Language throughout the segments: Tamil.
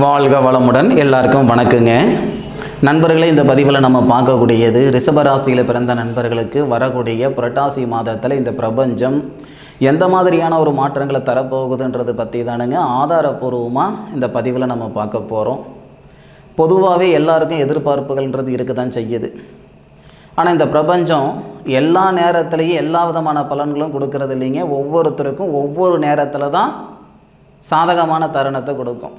வாழ்க வளமுடன் எல்லாருக்கும் வணக்கங்க. நண்பர்களே இந்த பதிவில் நம்ம பார்க்கக்கூடியது ரிஷபராசியில் பிறந்த நண்பர்களுக்கு வரக்கூடிய புரட்டாசி மாதத்தில் இந்த பிரபஞ்சம் எந்த மாதிரியான ஒரு மாற்றங்களை தரப்போகுதுன்றது பற்றி தானுங்க ஆதாரபூர்வமாக இந்த பதிவில் நம்ம பார்க்க போகிறோம் பொதுவாகவே எல்லாருக்கும் எதிர்பார்ப்புகள்ன்றது இருக்க தான் செய்யுது. ஆனால் இந்த பிரபஞ்சம் எல்லா நேரத்துலேயும் எல்லா விதமான பலன்களும் கொடுக்கறது இல்லைங்க. ஒவ்வொருத்தருக்கும் ஒவ்வொரு நேரத்தில் தான் சாதகமான தருணத்தை கொடுக்கும்.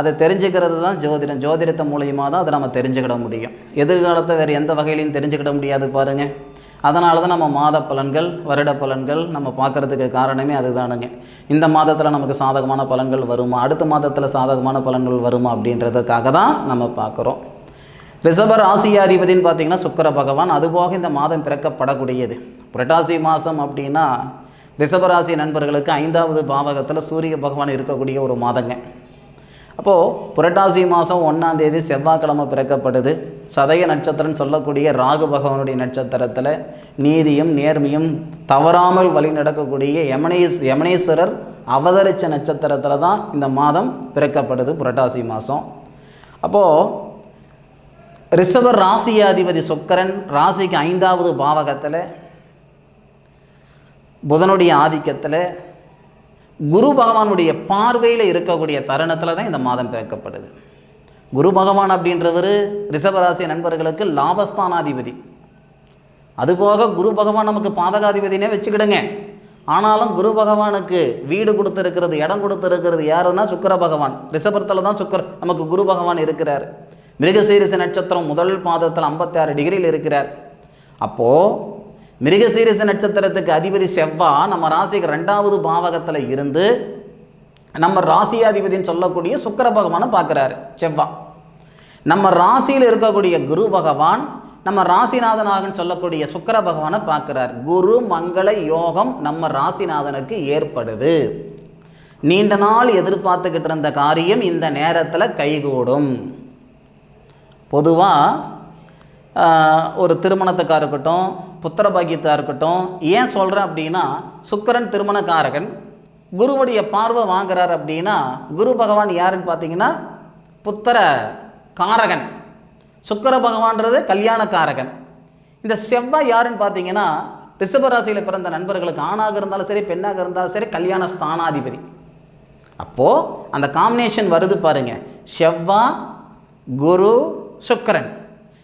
அதை தெரிஞ்சுக்கிறது தான் ஜோதிடம். ஜோதிடத்தை மூலியமாக தான் அதை நம்ம தெரிஞ்சுக்கிட முடியும். எதிர்காலத்தை வேறு எந்த வகையிலையும் தெரிஞ்சுக்கிட முடியாது பாருங்கள் அதனால தான் நம்ம மாத பலன்கள் வருட பலன்கள் நம்ம பார்க்குறதுக்கு காரணமே அதுதானுங்க. இந்த மாதத்தில் நமக்கு சாதகமான பலன்கள் வருமா? அடுத்த மாதத்தில் சாதகமான பலன்கள் வருமா அப்படின்றதுக்காக தான் நம்ம பார்க்குறோம். ரிஷபர் ராசியாதிபதினு பார்த்தீங்கன்னா சுக்கர பகவான். அதுபோக இந்த மாதம் பிறக்கப்படக்கூடியது. புரட்டாசி மாதம் அப்படின்னா ரிஷபராசி நண்பர்களுக்கு ஐந்தாவது பாவகத்தில் சூரிய பகவான் இருக்கக்கூடிய ஒரு மாதங்க. அப்போது புரட்டாசி மாதம் ஒன்றாம் தேதி செவ்வாய்க்கிழமை பிறக்கப்படுது சதய நட்சத்திரம்னு சொல்லக்கூடிய ராகு பகவானுடைய நட்சத்திரத்தில் நீதியும் நேர்மையும் தவறாமல் வழி நடக்கக்கூடிய யமனேஸ் யமனேஸ்வரர் அவதரிச்ச நட்சத்திரத்தில் தான் இந்த மாதம் பிறக்கப்படுது புரட்டாசி மாதம் அப்போது ரிஷபர் ராசியாதிபதி சுக்கரன் ராசிக்கு ஐந்தாவது பாவகத்தில் புதனுடைய ஆதிக்கத்தில் குரு பகவானுடைய பார்வையில் இருக்கக்கூடிய தருணத்தில் தான் இந்த மாதம் பிறக்கப்படுது. குரு பகவான் அப்படின்றவர் ரிஷபராசி நண்பர்களுக்கு லாபஸ்தானாதிபதி. அதுபோக குரு பகவான் நமக்கு பாதகாதிபதினே வச்சுக்கிடுங்க. ஆனாலும் குரு பகவானுக்கு வீடு கொடுத்துருக்கிறது இடம் கொடுத்துருக்கிறது யாருன்னா சுக்கிர பகவான். ரிஷபத்தில் தான் சுக்கர நமக்கு குரு பகவான் இருக்கிறார். மிருகசீரிச நட்சத்திரம் முதல் பாதத்தில் ஐம்பத்தாறு டிகிரியில் இருக்கிறார். அப்போது மிருகசீரிச நட்சத்திரத்துக்கு அதிபதி செவ்வா நம்ம ராசிக்கு ரெண்டாவது பாவகத்தில் இருந்து நம்ம ராசியாதிபதினு சொல்லக்கூடிய சுக்கர பகவானை பார்க்குறாரு செவ்வா நம்ம ராசியில் இருக்கக்கூடிய குரு பகவான் நம்ம ராசிநாதனாகன்னு சொல்லக்கூடிய சுக்கர பகவானை பார்க்குறார். குரு மங்கள யோகம் நம்ம ராசிநாதனுக்கு ஏற்படுது. நீண்ட நாள் எதிர்பார்த்துக்கிட்டு இருந்த காரியம் இந்த நேரத்தில் கைகூடும். பொதுவாக ஒரு திருமணத்துக்காக இருக்கட்டும் புத்திர பாக்கியத்தாக இருக்கட்டும் ஏன் சொல்கிறேன் அப்படின்னா சுக்கரன் திருமணக்காரகன் குருவுடைய பார்வை வாங்குறார் அப்படின்னா குரு பகவான் யாருன்னு பார்த்தீங்கன்னா புத்திர காரகன். சுக்கர பகவான்றது கல்யாணக்காரகன். இந்த செவ்வாய் யாருன்னு பார்த்தீங்கன்னா ரிஷபராசியில் பிறந்த நண்பர்களுக்கு ஆணாக இருந்தாலும் சரி பெண்ணாக இருந்தாலும் சரி கல்யாண ஸ்தானாதிபதி. அப்போது அந்த காம்பினேஷன் வருது பாருங்கள் செவ்வா குரு சுக்கரன்.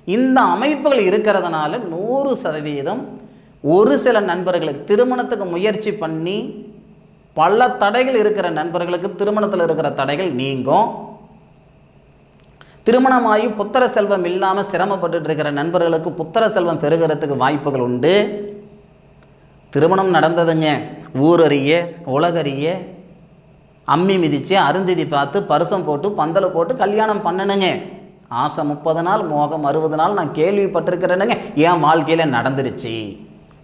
இந்த அமைப்புகள் இருக்கிறதுனால நூறு சதவீதம் ஒரு சில நண்பர்களுக்கு திருமணத்துக்கு முயற்சி பண்ணி பல தடைகள் இருக்கிற நண்பர்களுக்கு திருமணத்தில் இருக்கிற தடைகள் நீங்கும். திருமணமாகி புத்திர செல்வம் இல்லாமல் சிரமப்பட்டு இருக்கிற நண்பர்களுக்கு புத்திர செல்வம் பெருகிறதுக்கு வாய்ப்புகள் உண்டு. திருமணம் நடந்ததுங்க. ஊரறிய உலகறிய அம்மி மிதித்து அருந்திதி பார்த்து பரிசம் போட்டு பந்தலை போட்டு கல்யாணம் பண்ணணுங்க ஆசை முப்பது நாள் மோகம் அறுபது நாள் நான் கேள்விப்பட்டிருக்கிறேனுங்க. என் வாழ்க்கையில் நடந்துருச்சு.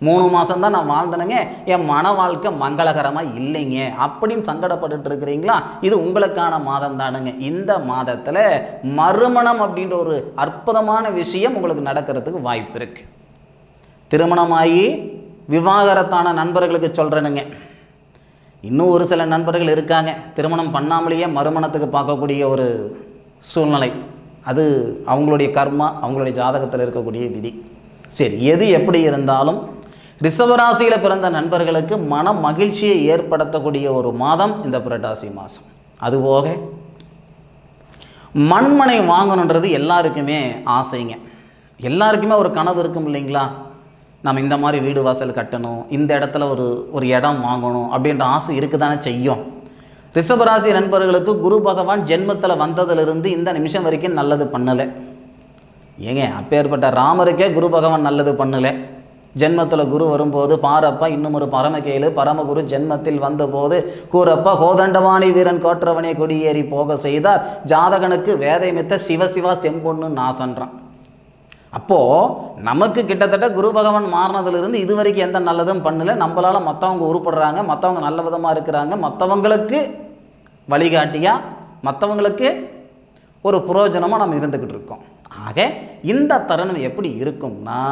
மூணு மாதம் தான் நான் வாழ்ந்தனுங்க. என் மன வாழ்க்கை மங்களகரமாக இல்லைங்க. அப்படின்னு சங்கடப்பட்டுட்டு இருக்கிறீங்களா? இது உங்களுக்கான மாதம் தானுங்க. இந்த மாதத்தில் மறுமணம் அப்படின்ற ஒரு அற்புதமான விஷயம் உங்களுக்கு நடக்கிறதுக்கு வாய்ப்பு இருக்குது திருமணமாகி விவாகரத்தான நண்பர்களுக்கு சொல்கிறேனுங்க இன்னும் ஒரு சில நண்பர்கள் இருக்காங்க. திருமணம் பண்ணாமலேயே மறுமணத்துக்கு பார்க்கக்கூடிய ஒரு சூழ்நிலை. அது அவங்களுடைய கர்மா அவங்களுடைய ஜாதகத்தில் இருக்கக்கூடிய விதி. சரி எது எப்படி இருந்தாலும் ரிஷபராசியில் பிறந்த நண்பர்களுக்கு மன மகிழ்ச்சியை ஏற்படுத்தக்கூடிய ஒரு மாதம் இந்த புரட்டாசி மாதம். அதுபோக மண்மனை வாங்கணுன்றது எல்லாருக்குமே ஆசைங்க. எல்லாருக்குமே ஒரு கனவு இருக்கும் இல்லைங்களா? நம்ம இந்த மாதிரி வீடு வாசல் கட்டணும் இந்த இடத்துல ஒரு ஒரு இடம் வாங்கணும் அப்படின்ற ஆசை இருக்குதானே செய்யும். ரிஷபராசி நண்பர்களுக்கு குரு பகவான் ஜென்மத்தில் வந்ததிலிருந்து இந்த நிமிஷம் வரைக்கும் நல்லது பண்ணலை. ஏங்க அப்பேற்பட்ட ராமருக்கே குரு பகவான் நல்லது பண்ணலை. ஜென்மத்தில் குரு வரும்போது பாரப்பா இன்னும் ஒரு பரமகேலு பரமகுரு ஜென்மத்தில் வந்தபோது கூறப்பா கோதண்டவாணி வீரன் கோற்றவனை கொடியேறி போக செய்தார். ஜாதகனுக்கு வேதைமித்த சிவசிவா செம்பொன்னு நாசன்றான். அப்போது நமக்கு கிட்டத்தட்ட குரு பகவான் மாறினதுலேருந்து இது வரைக்கும் எந்த நல்லதும் பண்ணல. நம்மளால் மற்றவங்க உருப்படுறாங்க மற்றவங்க நல்ல விதமாக இருக்கிறாங்க மற்றவங்களுக்கு வழிகாட்டியாக மற்றவங்களுக்கு ஒரு புரோஜனமாக நம்ம இருந்துக்கிட்டு இருக்கோம். ஆக இந்த தருணம் எப்படி இருக்கும்னா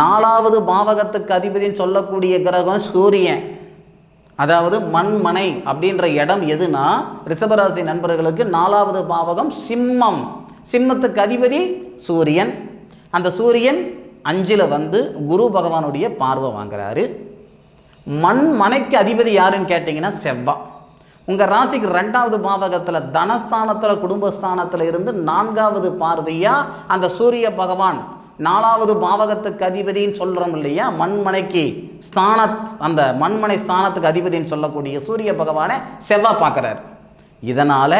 நாலாவது பாவகத்துக்கு அதிபதின்னு சொல்லக்கூடிய கிரகம் சூரியன். அதாவது மண்மனை அப்படின்ற இடம் எதுனா ரிஷபராசி நண்பர்களுக்கு நாலாவது பாவகம் சிம்மம். சிம்மத்துக்கு அதிபதி சூரியன். அந்த சூரியன் அஞ்சில் வந்து குரு பகவானுடைய பார்வை வாங்குறாரு. மண்மனைக்கு அதிபதி யாருன்னு கேட்டிங்கன்னா செவ்வா. உங்கள் ராசிக்கு ரெண்டாவது பாவகத்தில் தனஸ்தானத்தில் குடும்பஸ்தானத்தில் இருந்து நான்காவது பார்வையாக அந்த சூரிய பகவான் நாலாவது பாவகத்துக்கு அதிபதின்னு சொல்கிறோம் இல்லையா? மண்மனைக்கு ஸ்தான அந்த மண்மனை ஸ்தானத்துக்கு அதிபதின்னு சொல்லக்கூடிய சூரிய பகவானை செவ்வாய் பார்க்குறார். இதனால்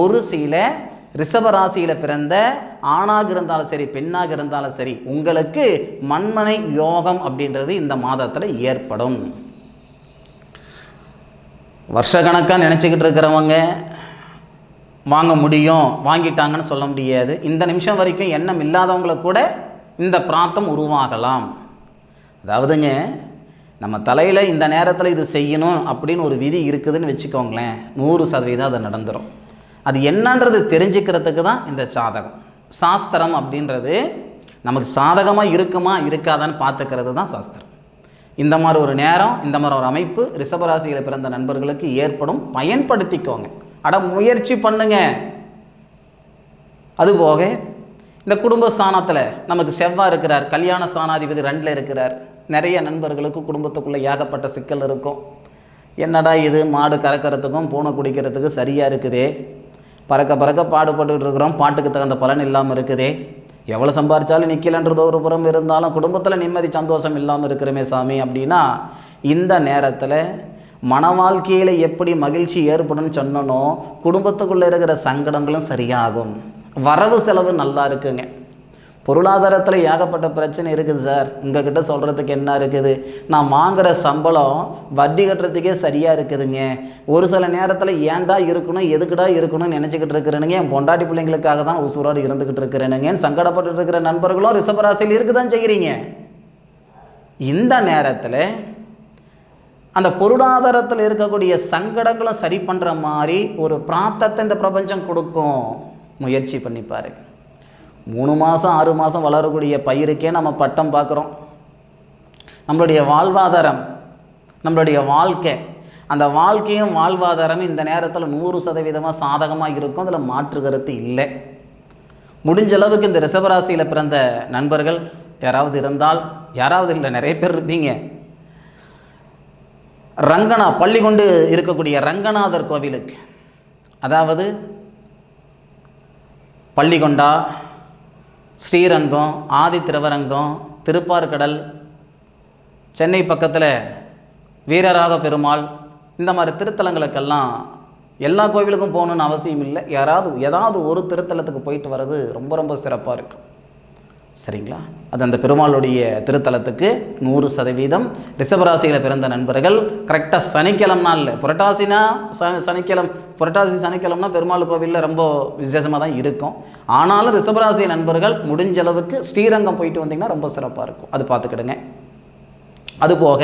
ஒரு சில ரிஷப ராசியில் பிறந்த ஆணாக இருந்தாலும் சரி பெண்ணாக இருந்தாலும் சரி உங்களுக்கு மண்மனை யோகம் அப்படின்றது இந்த மாதத்தில் ஏற்படும். வருஷக்கணக்காக நினச்சிக்கிட்டு இருக்கிறவங்க வாங்க முடியும் வாங்கிட்டாங்கன்னு சொல்ல முடியாது. இந்த நிமிஷம் வரைக்கும் எண்ணம் இல்லாதவங்கள கூட இந்த பிராத்தம் உருவாகலாம். அதாவதுங்க நம்ம தலையில் இந்த நேரத்தில் இது செய்யணும் அப்படின்னு ஒரு விதி இருக்குதுன்னு வச்சுக்கோங்களேன். நூறு சதவீதம் அது நடந்துடும் அது என்னன்றது தெரிஞ்சுக்கிறதுக்கு தான் இந்த சாதகம். சாஸ்திரம் அப்படின்றது நமக்கு சாதகமாக இருக்குமா இருக்காதான்னு பார்த்துக்கிறது தான் சாஸ்திரம். இந்த மாதிரி ஒரு நேரம் இந்த மாதிரி ஒரு அமைப்பு ரிஷபராசியில் பிறந்த நண்பர்களுக்கு ஏற்படும் பயன்படுத்திக்கோங்க. அட முயற்சி பண்ணுங்க. அதுபோக இந்த குடும்ப ஸ்தானத்தில் நமக்கு செவ்வாய் இருக்கிறார் கல்யாண ஸ்தானாதிபதி ரெண்டில் இருக்கிறார். நிறைய நண்பர்களுக்கு குடும்பத்துக்குள்ளே ஏகப்பட்ட சிக்கல் இருக்கும். என்னடா இது மாடு கறக்கிறதுக்கும் பூனை குடிக்கிறதுக்கு சரியாக இருக்குதே. பறக்க பறக்க பாடுபட்டு இருக்கிறோம் பாட்டுக்கு தகுந்த பலன் இல்லாமல் இருக்குதே. எவ்வளோ சம்பாரித்தாலும் நிற்கலன்றது ஒரு புறம் இருந்தாலும் குடும்பத்தில் நிம்மதி சந்தோஷம் இல்லாமல் இருக்கிறமே சாமி அப்படின்னா இந்த நேரத்தில் மன வாழ்க்கையில் எப்படி மகிழ்ச்சி ஏற்படும்னு சொன்னனோ குடும்பத்துக்குள்ளே இருக்கிற சங்கடங்களும் சரியாகும். வரவு செலவு நல்லா இருக்குங்க. பொருளாதாரத்தில் ஏகப்பட்ட பிரச்சனை இருக்குது சார். உங்ககிட்ட சொல்கிறதுக்கு என்ன இருக்குது? நான் வாங்குகிற சம்பளம் வட்டி கட்டுறதுக்கே சரியாக இருக்குதுங்க. ஒரு சில நேரத்தில் ஏன்டா இருக்கணும் எதுக்குடா இருக்கணும்னு நினச்சிக்கிட்டு இருக்கிறேனுங்க. என் பொண்டாட்டி பிள்ளைங்களுக்காக தான் உசுரோடு இருந்துக்கிட்டு இருக்கிறேனுங்கன்னு சங்கடப்பட்டு இருக்கிற நண்பர்களும் ரிஷபராசியில் இருக்க தான் செய்கிறீங்க இந்த நேரத்தில் அந்த பொருளாதாரத்தில் இருக்கக்கூடிய சங்கடங்களும் சரி பண்ணுற மாதிரி ஒரு பிராத்தத்தை இந்த பிரபஞ்சம் கொடுக்கும். முயற்சி பண்ணி பாருங்கள் மூணு மாதம் ஆறு மாதம் வளரக்கூடிய பயிருக்கே நம்ம பட்டம் பார்க்குறோம். நம்மளுடைய வாழ்வாதாரம் நம்மளுடைய வாழ்க்கை அந்த வாழ்க்கையும் வாழ்வாதாரமும் இந்த நேரத்தில் நூறு சதவீதமாக சாதகமாக இருக்கும். அதில் மாற்று கருத்து இல்லை. முடிஞ்ச அளவுக்கு இந்த ரிஷபராசியில் பிறந்த நண்பர்கள் யாராவது இருந்தால் யாராவது இல்லை நிறைய பேர் இருப்பீங்க. ரங்கனா பள்ளி கொண்டு இருக்கக்கூடிய ரங்கநாதர் கோவிலுக்கு. அதாவது பள்ளிகொண்டா ஸ்ரீரங்கம் ஆதி திருவரங்கம் திருப்பார்கடல் சென்னை பக்கத்தில் வீரராக பெருமாள் இந்த மாதிரி திருத்தலங்களுக்கெல்லாம் எல்லா கோவிலுக்கும் போகணுன்னு அவசியம் இல்லை யாராவது ஏதாவது ஒரு திருத்தலத்துக்கு போயிட்டு வர்றது ரொம்ப ரொம்ப சிறப்பாக இருக்கும் சரிங்களா? அது அந்த பெருமாளுடைய திருத்தலத்துக்கு நூறு சதவீதம் ரிஷபராசியில் பிறந்த நண்பர்கள். கரெக்டாக சனிக்கிழமை நாளில். புரட்டாசினா ச சனிக்கிழமை புரட்டாசி சனிக்கிழம்னா பெருமாள் கோவிலில் ரொம்ப விசேஷமாக தான் இருக்கும். ஆனாலும் ரிஷபராசி நண்பர்கள் முடிஞ்ச அளவுக்கு ஸ்ரீரங்கம் போயிட்டு வந்தீங்கன்னா ரொம்ப சிறப்பாக இருக்கும். அது பார்த்துக்கிடுங்க. அதுபோக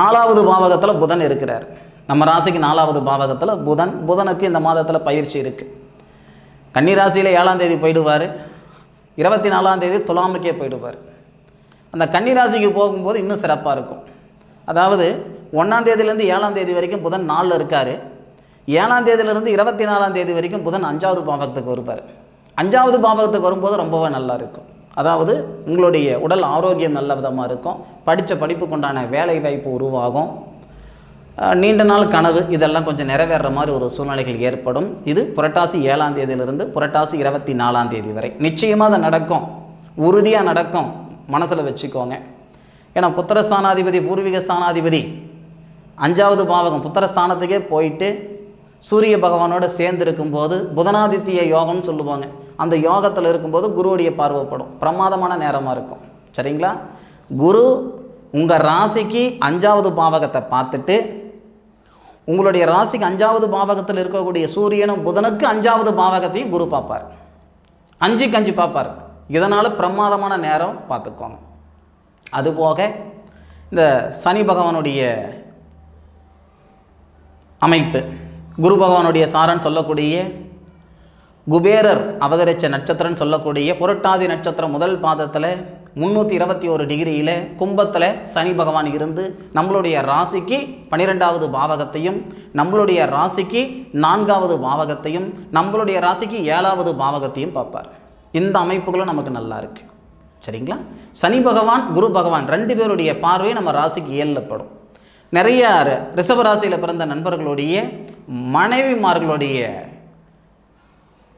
நாலாவது பாவகத்தில் புதன் இருக்கிறார். நம்ம ராசிக்கு நாலாவது பாவகத்தில் புதன். புதனுக்கு இந்த மாதத்தில் பயிற்சி இருக்குது கன்னிராசியில் ஏழாம் தேதி போயிடுவார். இருபத்தி நாலாம் தேதி துலாமுக்கே போயிடுவார். அந்த கன்னிராசிக்கு போகும்போது இன்னும் சிறப்பாக இருக்கும். அதாவது ஒன்றாம் தேதியிலேருந்து ஏழாம் தேதி வரைக்கும் புதன் நாலில் இருக்கார். ஏழாம் தேதியிலேருந்து இருபத்தி நாலாம் தேதி வரைக்கும் புதன் அஞ்சாவது பாவகத்துக்கு வருவார். அஞ்சாவது பாவகத்துக்கு வரும்போது ரொம்பவே நல்லா இருக்கும். அதாவது உங்களுடைய உடல் ஆரோக்கியம் நல்ல விதமாக இருக்கும். படித்த படிப்புக்குண்டான வேலை வாய்ப்பு உருவாகும். நீண்ட நாள் கனவு இதெல்லாம் கொஞ்சம் நிறைவேற மாதிரி ஒரு சூழ்நிலைகள் ஏற்படும். இது புரட்டாசி ஏழாம் தேதியிலிருந்து புரட்டாசி இருபத்தி நாலாம் தேதி வரை. நிச்சயமாக அது நடக்கும். உறுதியாக நடக்கும். மனசில் வச்சுக்கோங்க. ஏன்னா புத்திரஸ்தானாதிபதி பூர்வீக ஸ்தானாதிபதி அஞ்சாவது பாவகம் புத்திரஸ்தானத்துக்கே போயிட்டு சூரிய பகவானோட சேர்ந்து இருக்கும்போது புதனாதித்ய யோகம்னு சொல்லுவாங்க. அந்த யோகத்தில் இருக்கும்போது குருவுடைய பார்வைப்படும். பிரமாதமான நேரமாக இருக்கும். சரிங்களா? குரு உங்கள் ராசிக்கு அஞ்சாவது பாவகத்தை பார்த்துட்டு உங்களுடைய ராசிக்கு அஞ்சாவது பாவகத்தில் இருக்கக்கூடிய சூரியனும் புதனுக்கு அஞ்சாவது பாவகத்தையும் குரு பார்ப்பார். அஞ்சுக்கு அஞ்சு பார்ப்பார். இதனால் பிரமாதமான நேரம் பார்த்துக்கோங்க. அதுபோக இந்த சனி பகவானுடைய அமைப்பு குரு பகவானுடைய சாரன் சொல்லக்கூடிய குபேரர் அவதரிச்ச நட்சத்திரம்னு சொல்லக்கூடிய புரட்டாதி நட்சத்திரம் முதல் பாதத்தில் முந்நூற்றி இருபத்தி ஒரு டிகிரியில் கும்பத்தில் சனி பகவான் இருந்து நம்மளுடைய ராசிக்கு பன்னிரெண்டாவது பாவகத்தையும் நம்மளுடைய ராசிக்கு நான்காவது பாவகத்தையும் நம்மளுடைய ராசிக்கு ஏழாவது பாவகத்தையும் பார்ப்பார். இந்த அமைப்புகளும் நமக்கு நல்லா இருக்கு. சரிங்களா? சனி பகவான் குரு பகவான் ரெண்டு பேருடைய பார்வை நம்ம ராசிக்கு ஏழில் படும். நிறைய ர- ரிஷப ராசியில் பிறந்த நண்பர்களுடைய மனைவிமார்களுடைய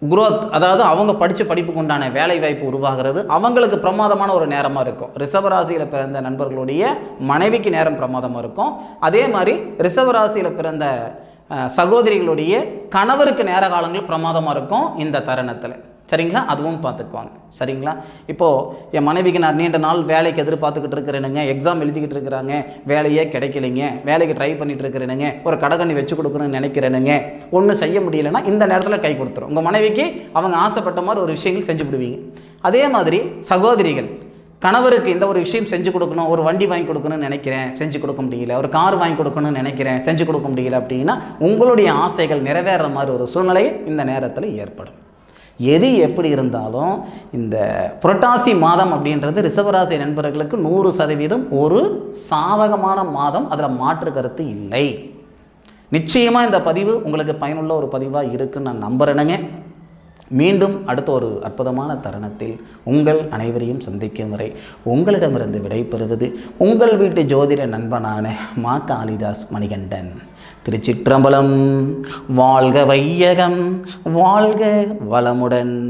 குரோத் அதாவது அவங்க படித்த படிப்புக்கு உண்டான வேலை வாய்ப்பு உருவாகிறது. அவங்களுக்கு பிரமாதமான ஒரு நேரமாக இருக்கும். ரிஷபராசியில் பிறந்த நண்பர்களுடைய மனைவிக்கு நேரம் பிரமாதமாக இருக்கும். அதே மாதிரி ரிஷபராசியில் பிறந்த சகோதரிகளுடைய கணவருக்கு நேர காலங்கள் பிரமாதமாக இருக்கும் இந்த தருணத்தில். சரிங்களா? அதுவும் பார்த்துக்குவாங்க. சரிங்களா? இப்போது என் மனைவிக்கு நான் நீண்ட நாள் வேலைக்கு எதிர்பார்த்துக்கிட்டு இருக்கிறேனுங்க. எக்ஸாம் எழுதிக்கிட்டு இருக்கிறாங்க. வேலையே கிடைக்கலைங்க. வேலைக்கு ட்ரை பண்ணிட்டு இருக்கிறேனுங்க. ஒரு கடகண்ணி வச்சு கொடுக்கணும்னு நினைக்கிறேனுங்க. ஒன்றும் செய்ய முடியலன்னா இந்த நேரத்தில் கை கொடுத்துரும். உங்கள் மனைவிக்கு அவங்க ஆசைப்பட்ட மாதிரி ஒரு விஷயங்கள் செஞ்சு விடுவீங்க. அதே மாதிரி சகோதரிகள் கணவருக்கு இந்த ஒரு விஷயம் செஞ்சு கொடுக்கணும். ஒரு வண்டி வாங்கி கொடுக்கணும்னு நினைக்கிறேன். செஞ்சு கொடுக்க முடியல. ஒரு கார் வாங்கி கொடுக்கணும்னு நினைக்கிறேன். செஞ்சு கொடுக்க முடியல அப்படின்னா உங்களுடைய ஆசைகள் நிறைவேற மாதிரி ஒரு சூழ்நிலை இந்த நேரத்தில் ஏற்படும். எது எப்படி இருந்தாலும் இந்த புரட்டாசி மாதம் அப்படின்றது ரிஷபராசி நண்பர்களுக்கு நூறு சதவீதம் ஒரு சாதகமான மாதம். அதில் மாற்று கருத்து இல்லை. நிச்சயமாக இந்த பதிவு உங்களுக்கு பயனுள்ள ஒரு பதிவாக இருக்குன்னு நான் நம்புகிறேனுங்க மீண்டும் அடுத்த ஒரு அற்புதமான தருணத்தில் உங்கள் அனைவரையும் சந்திக்கும் வரை உங்களிடமிருந்து விடைபெறுவது உங்கள் வீட்டு ஜோதிட நண்பனான மா காளிதாஸ் மணிகண்டன். திருச்சிற்றம்பலம். வாழ்க வையகம் வாழ்க வளமுடன்.